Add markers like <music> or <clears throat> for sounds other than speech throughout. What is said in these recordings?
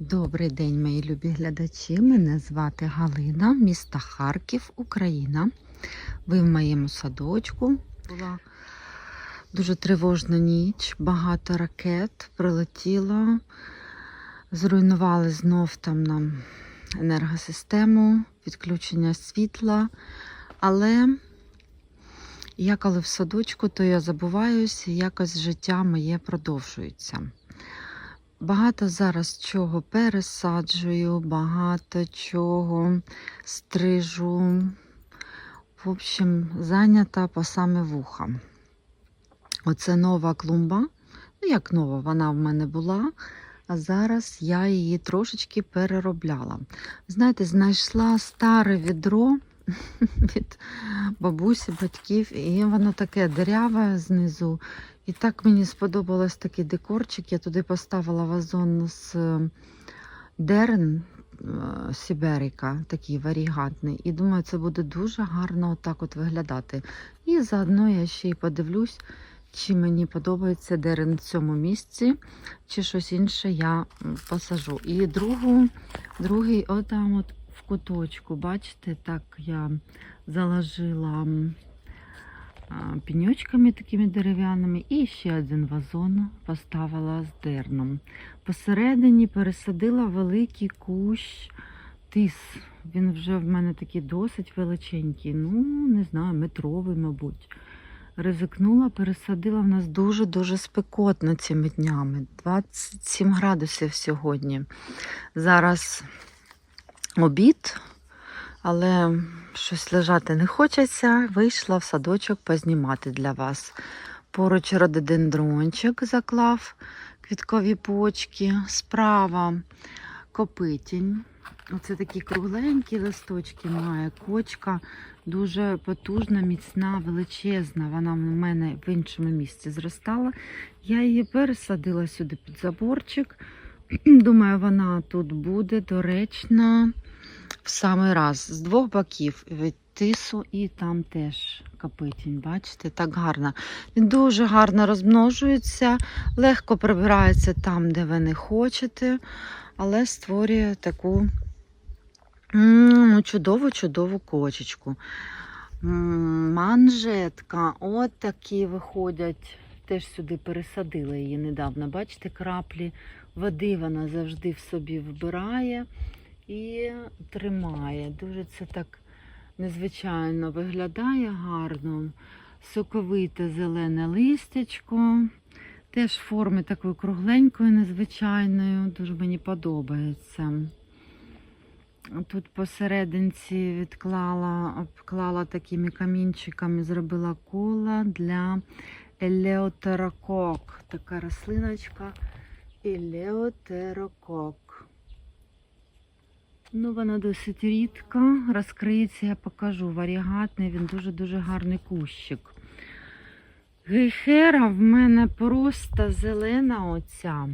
Добрий день, мої любі глядачі. Мене звати Галина, місто Харків, Україна. Ви в моєму садочку. Була дуже тривожна ніч, багато ракет прилетіло, зруйнували знов там нам енергосистему, відключення світла. Але я коли в садочку, то я забуваюся, якось життя моє продовжується. Багато зараз чого пересаджую, багато чого стрижу. В общем, зайнята по саме вуха. Оце нова клумба. Ну, як нова, вона в мене була, а зараз я її трошечки переробляла. Знаєте, знайшла старе відро <laughs> від бабусі, батьків, і воно таке деряве знизу. І так мені сподобалось такий декорчик. Я туди поставила вазон з е, дерен е, Сіберика, такий варігатний. І думаю, це буде дуже гарно отак от виглядати. І заодно я ще й подивлюсь, чи мені подобається дерен в цьому місці, чи щось інше я посажу. І другу, другий, отам от куточку, бачите, так я заложила. пеньочками такими дерев'яними і ще один вазон поставила з дерном. Посередині пересадила великий кущ тис. Він вже в мене такий досить величенький, ну, не знаю, метровий, мабуть. Ризикнула, пересадила в нас дуже-дуже спекотно цими днями. 27 градусів сьогодні. Зараз обід, але щось лежати не хочеться. Вийшла в садочок познімати для вас. Поруч рододендрончик заклав квіткові почки. Справа копитінь. Оце такі кругленькі листочки має. Кочка дуже потужна, міцна, величезна. Вона в мене в іншому місці зростала. Я її пересадила сюди під заборчик. <clears throat> Думаю, вона тут буде доречна в самий раз. З двох боків від тису і там теж капитінь. Бачите, так гарно. Він дуже гарно розмножується, легко прибирається там, де ви не хочете, але створює таку чудову-чудову кочечку. Манжетка, от такі виходять. Теж сюди пересадила її недавно. Бачите, краплі води вона завжди в собі вбирає і тримає. Дуже це так незвичайно виглядає гарно. Соковите зелене листячко. Теж форми такої кругленької, незвичайної. Дуже мені подобається. Тут посерединці відклала, обклала такими камінчиками, зробила кола для елеотерокок. Така рослиночка елеотерокок. Ну, вона досить рідка. Розкриється, я покажу. Варігатний, він дуже-дуже гарний кущик. Гейхера в мене просто зелена оця.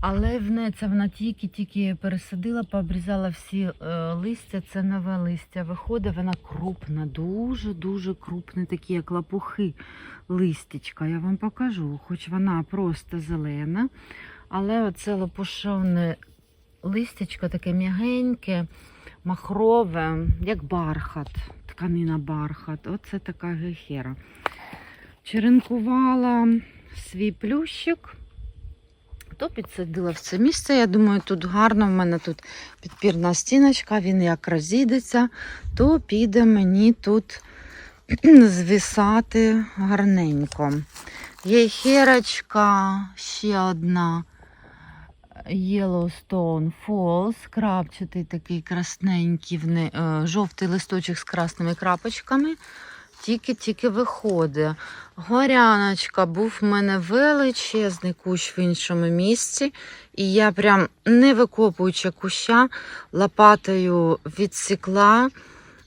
Але в це вона тільки-тільки пересадила, пообрізала всі е, листя, це нове листя. Виходить, вона крупна, дуже-дуже крупні, такі як лапухи листячка. Я вам покажу, хоч вона просто зелена. Але оце лопушовне листячко таке м'ягеньке, махрове, як бархат, тканина бархат. Оце така гехера. Черенкувала свій плющик, то підсадила в це місце. Я думаю, тут гарно. В мене тут підпірна стіночка, він як розійдеться, то піде мені тут <clears throat> звисати гарненько. Є херочка, ще одна. Yellowstone Falls, крапчатий такий красненький, е, жовтий листочок з красними крапочками. Тільки-тільки виходить. Горяночка був в мене величезний кущ в іншому місці. І я прям не викопуючи куща, лопатою відсікла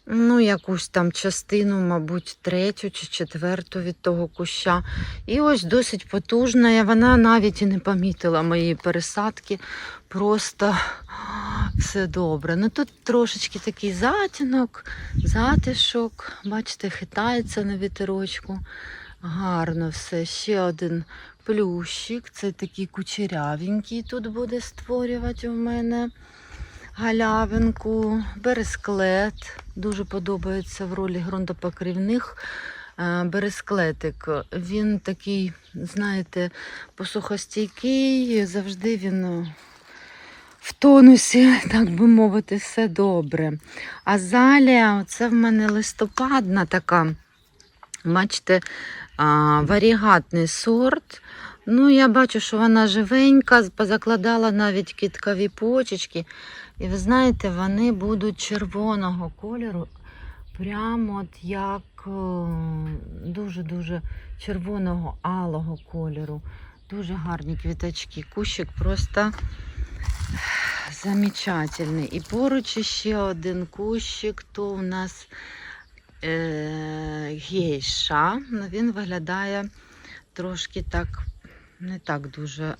ну, якусь там частину, мабуть, третю чи четверту від того куща. І ось досить потужна. Вона навіть і не помітила моєї пересадки. Просто все добре. Ну тут трошечки такий затінок, затишок. Бачите, хитається на вітерочку. Гарно все. Ще один плющик. Це такий кучерявенький тут буде створювати у мене галявинку, бересклет. Дуже подобається в ролі ґрунтопокривних. е, Бересклетик. Він такий, знаєте, посухостійкий, завжди він е, в тонусі, <laughs> так би мовити, все добре. Азалія, це в мене листопадна така. Бачите, варігатний сорт. Ну, я бачу, що вона живенька, позакладала навіть квіткові почечки. І ви знаєте, вони будуть червоного кольору, прямо от як е, дуже-дуже червоного алого кольору. Дуже гарні квіточки. Кущик просто замечательний. І поруч ще один кущик, то у нас е, гейша. Ну, Він виглядає трошки так, не так дуже.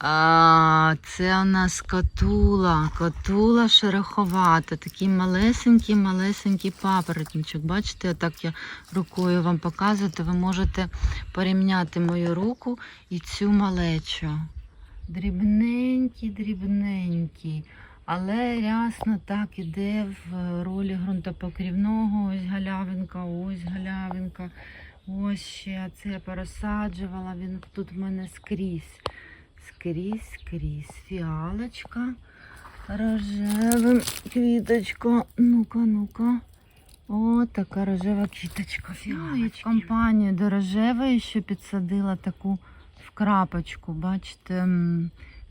А, це у нас катула, катула шероховата, такий малесенький, малесенький папоротничок. Бачите, отак я рукою вам показую, то ви можете порівняти мою руку і цю малечу. Дрібненький, дрібненький. Але рясно так іде в ролі ґрунтопокрівного. Ось галявинка, ось галявинка. Ось ще це я пересаджувала. Він тут в мене скрізь. Скрізь, скрізь. Фіалочка. Рожевим квіточка. Ну-ка, ну-ка. О, така рожева квіточка. Фіалочка. Компанію до рожевої ще підсадила таку в крапочку. Бачите,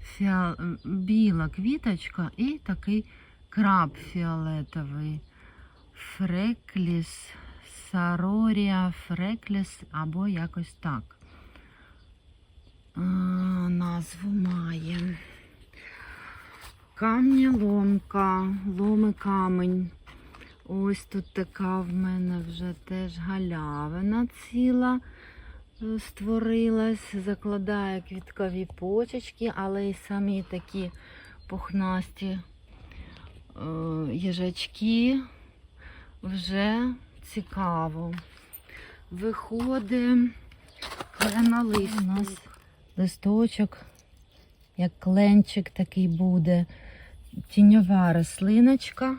фіал... біла квіточка і такий краб фіолетовий. Фрекліс, Сарорія, Фрекліс або якось так. Назву має. Камняломка, ломи камень. Ось тут така в мене вже теж галявина ціла е, створилась, закладає квіткові почечки, але й самі такі пухнасті е, їжачки вже цікаво. Виходить кленолист. У нас листочок, як кленчик такий буде. Тіньова рослиночка.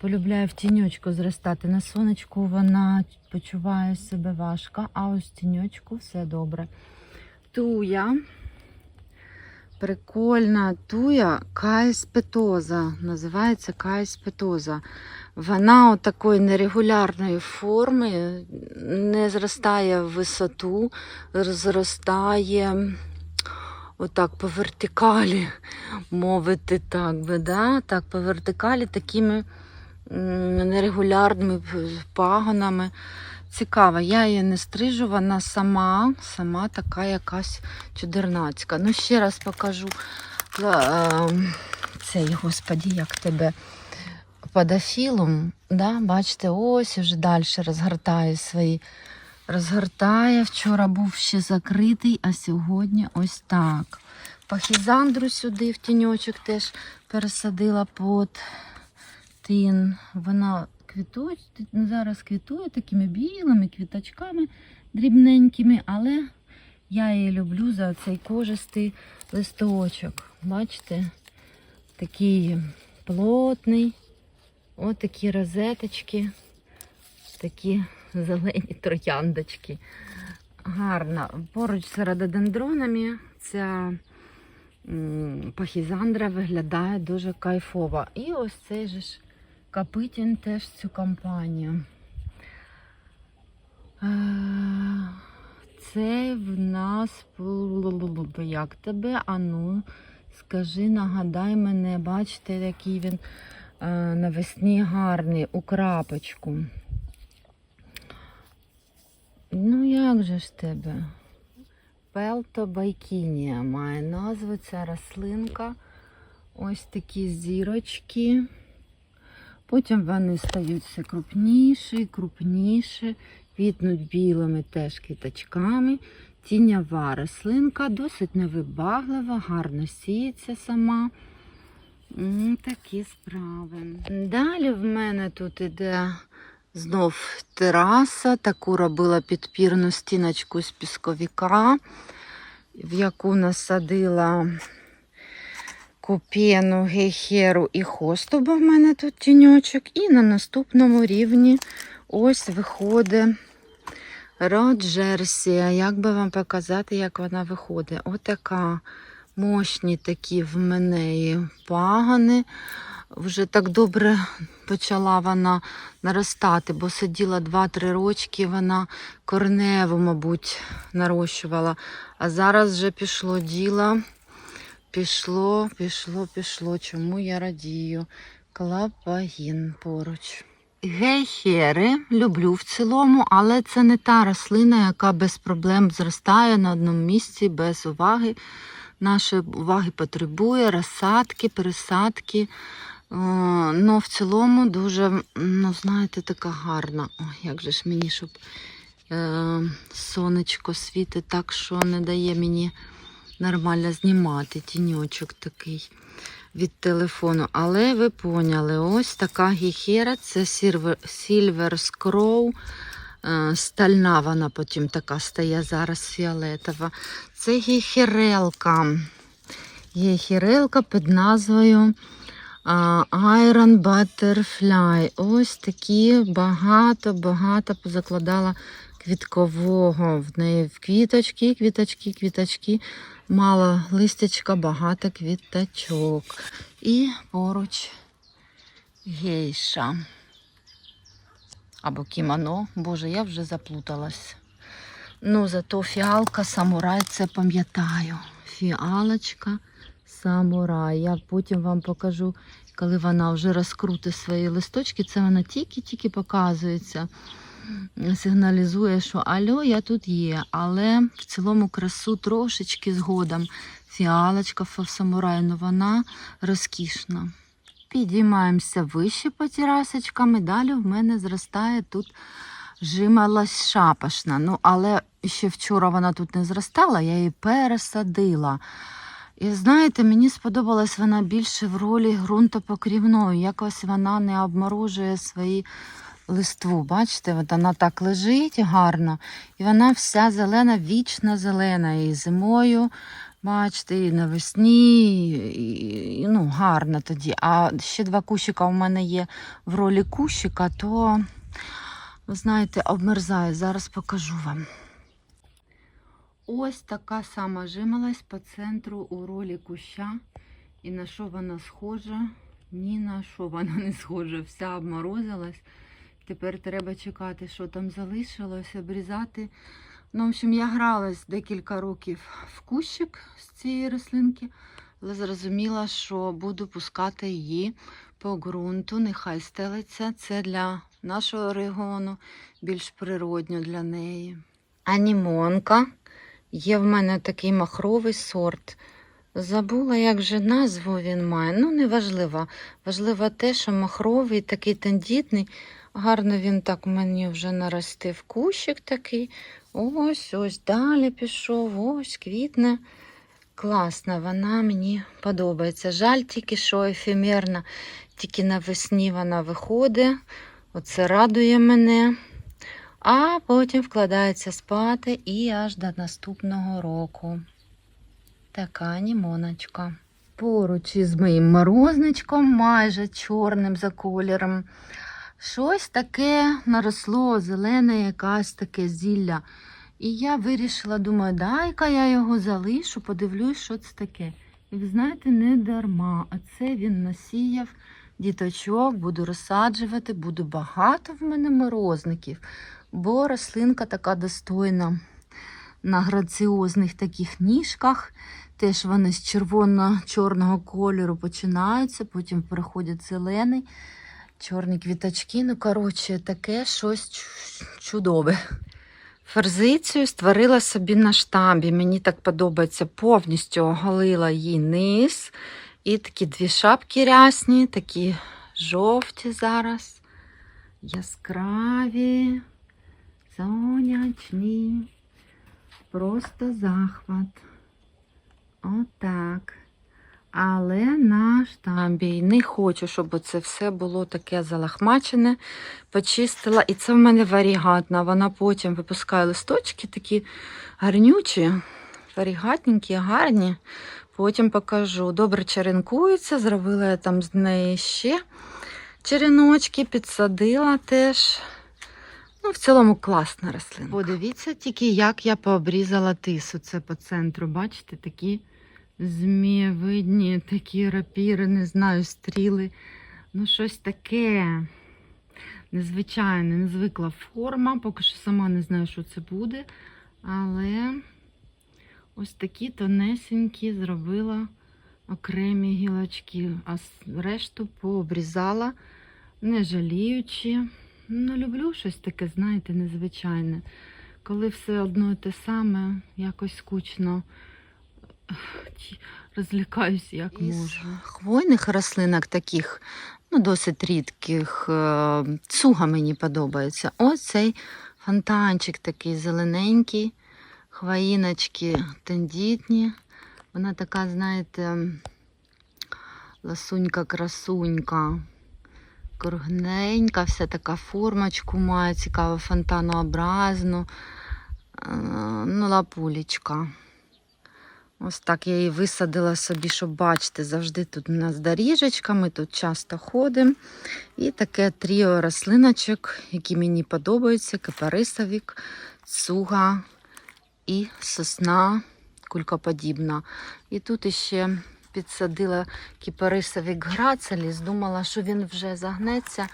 Полюбляє в тіньочку зростати. На сонечку вона почуває себе важко, а ось в тіньочку все добре. Туя. Прикольна туя кайспетоза. Називається кайспетоза. Вона такої нерегулярної форми, не зростає в висоту, зростає отак по вертикалі, мовити так би, да? так по вертикалі такими нерегулярними пагонами. Цікаво, я її не стрижу, вона сама, сама така якась чудернацька. Ну, ще раз покажу е, цей, господі, як тебе подофілум. Да? Бачите, ось уже далі розгортає свої. Розгортає. Вчора був ще закритий, а сьогодні ось так. Пахізандру сюди в тіньочок теж пересадила под тин. Вона квітує, ну, зараз квітує такими білими квіточками дрібненькими, але я її люблю за цей кожистий листочок. Бачите? Такий плотний. Ось такі розеточки, такі зелені трояндочки. Гарна. Поруч з рододендронами ця пахізандра виглядає дуже кайфово. І ось цей же ж Капитін теж цю компанію. Е, Це в нас як тебе? Ану, скажи, нагадай мене, бачите, який він е, навесні гарний у крапочку. Ну, як же ж тебе? Пелто Байкінія має назву ця рослинка. Ось такі зірочки. Потім вони стають все крупніші, крупніші, квітнуть білими теж квіточками. Тінява рослинка, досить невибаглива, гарно сіється сама. Такі справи. Далі в мене тут іде Знов тераса, таку робила підпірну стіночку з пісковіка, в яку насадила купєну, гейхеру і хосту, бо в мене тут тіньочок. І на наступному рівні ось виходить Роджерсія. Як би вам показати, як вона виходить? Отака мощні такі в мене пагани. Вже так добре почала вона наростати, бо сиділа 2-3 рочки, вона корневу, мабуть, нарощувала. А зараз вже пішло діло. Пішло, пішло, пішло. Чому я радію? Клапагін поруч. Гейхери люблю в цілому, але це не та рослина, яка без проблем зростає на одному місці без уваги. Нашої уваги потребує розсадки, пересадки. Ну, в цілому дуже, ну, знаєте, така гарна. Ой, як же ж мені, щоб е, сонечко світить так, що не дає мені нормально знімати тіньочок такий від телефону. Але ви поняли, ось така гіхера, це Silver, Scroll. Е, Стальна вона потім така стає зараз фіолетова. Це гіхерелка. Гіхерелка під назвою Iron Butterfly. Ось такі багато-багато позакладала квіткового. В неї в квіточки, квіточки, квіточки. Мало листячка, багато квіточок. І поруч гейша. Або кімоно. Боже, я вже заплуталась. Ну, зато фіалка самурай це пам'ятаю. Фіалочка самурай. Я потім вам покажу, коли вона вже розкрутить свої листочки. Це вона тільки-тільки показується. Сигналізує, що альо, я тут є. Але в цілому красу трошечки згодом. Фіалочка самурай, вона розкішна. Підіймаємося вище по терасочкам, і далі в мене зростає тут жималась шапошна. Ну, але ще вчора вона тут не зростала, я її пересадила. І знаєте, мені сподобалась вона більше в ролі ґрунтопокрівної. Якось вона не обморожує свої листву. Бачите, от вона так лежить гарно, і вона вся зелена, вічно зелена. І зимою, бачите, і навесні, і, ну, гарно тоді. А ще два кущика у мене є в ролі кущика, то, ви знаєте, обмерзає. Зараз покажу вам. Ось така сама жималась по центру у ролі куща. І на що вона схожа? Ні на що вона не схожа. Вся обморозилась. Тепер треба чекати, що там залишилось, обрізати. Ну, в общем, я гралась декілька років в кущик з цієї рослинки, але зрозуміла, що буду пускати її по ґрунту. Нехай стелиться. Це для нашого регіону більш природньо для неї. Анімонка. Є в мене такий махровий сорт. Забула, як же назву він має. Ну, не важливо. Важливо те, що махровий, такий тендітний. Гарно він так мені вже наростив кущик такий. Ось, ось далі пішов, ось квітне. Класна, вона мені подобається. Жаль тільки, що ефемерна, тільки навесні вона виходить. Оце радує мене. А потім вкладається спати і аж до наступного року. Така німоночка. Поруч із моїм морозничком, майже чорним за кольором. Щось таке наросло, зелене, якась таке зілля. І я вирішила, думаю, дай-ка я його залишу, подивлюсь, що це таке. І ви знаєте, не дарма. А це він насіяв діточок, буду розсаджувати, буде багато в мене морозників, бо рослинка така достойна на граціозних таких ніжках. Теж вони з червоно-чорного кольору починаються, потім переходять зелений, чорні квіточки. Ну, коротше, таке щось чудове. Ферзицію створила собі на штамбі. Мені так подобається, повністю оголила її низ. І такі дві шапки рясні, такі жовті зараз, яскраві, сонячні. Просто захват. Отак. Але на масштабі. Не хочу, щоб це все було таке залахмачене. Почистила. І це в мене варігатна. Вона потім випускає листочки такі гарнючі, варігатненькі, гарні. Потім покажу. Добре черенкується, зробила я там з неї ще череночки, підсадила теж. Ну, в цілому класна рослина. Подивіться тільки, як я пообрізала тису. Це по центру. Бачите, такі змієвидні, такі рапіри, не знаю, стріли. Ну, щось таке незвичайне, незвикла форма. Поки що сама не знаю, що це буде. Але ось такі тонесенькі зробила окремі гілочки, а решту пообрізала, не жаліючи. Ну, люблю щось таке, знаєте, незвичайне. Коли все одно те саме, якось скучно <sighs> Розлякаюсь, як Із можу. Хвойних рослинок таких, ну, досить рідких, е, цуга мені подобається. Ось цей фонтанчик такий зелененький, хвоїночки тендітні. Вона така, знаєте, ласунька-красунька, кругненька, вся така формочку має, цікаву фонтанообразну. Е, Ну, лапулечка. Ось так я її висадила собі, щоб бачити, завжди тут у нас доріжечка, ми тут часто ходимо. І таке тріо рослиночок, які мені подобаються: кипарисовик, цуга і сосна кулькоподібна. І тут іще підсадила кіпарисовик грацеліс, думала, що він вже загнеться,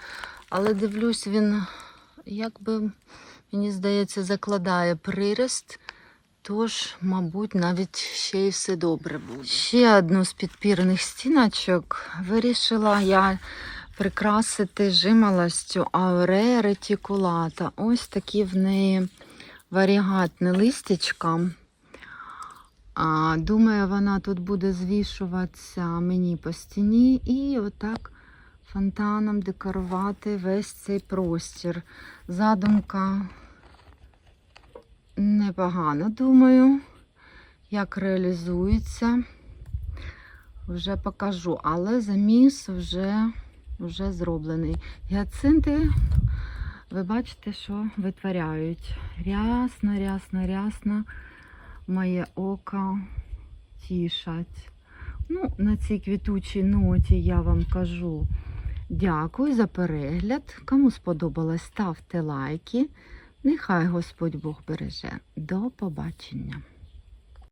але дивлюсь, він якби, мені здається, закладає прирост. Тож, мабуть, навіть ще й все добре буде. Ще одну з підпірних стіночок вирішила я прикрасити жимолостю аурея ретикулата. Ось такі в неї варігатне листячка. А, думаю, вона тут буде звішуватися мені по стіні і отак фонтаном декорувати весь цей простір. Задумка непогано, думаю, як реалізується. Вже покажу, але заміс вже, вже зроблений. Гіацинти, ви бачите, що витворяють. Рясно, рясно, рясно моє око тішать. Ну, на цій квітучій ноті я вам кажу дякую за перегляд. Кому сподобалось, ставте лайки. Нехай Господь Бог береже. До побачення.